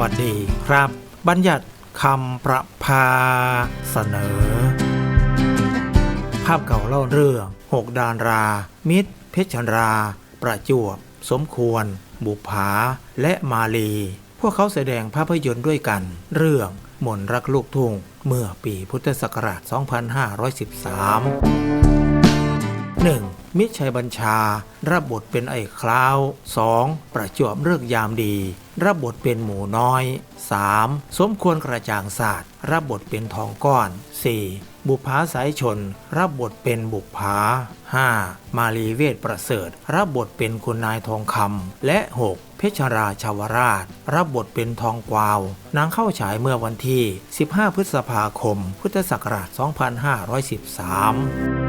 วัสดีครับ บัญญัติคำประพาเสนอ ภาพเก่าเล่าเรื่องหกดานรา มิตร เพชรรา ประจวบ สมควร บุภา และมาลี พวกเขาแสดงภาพยนตร์ด้วยกัน เรื่องมนรักลูกทุ่ง เมื่อปีพุทธศักราช 2513 1. มิชัยบัญชา รับบทเป็นไอ้คล้าว 2. ประจวบเลิกยามดี รับบทเป็นหมูน้อย 3. สมควรกระจ่างศาสตร์ รับบทเป็นทองก้อน 4. บุภาสายชน รับบทเป็นบุภา 5. มาลีเวทประเสริฐ รับบทเป็นคุณนายทองคำและ 6. เพชรราชาวราช รับบทเป็นทองกวาวนางเข้าฉายเมื่อวันที่ 15 พฤษภาคม พุทธศักราช 2513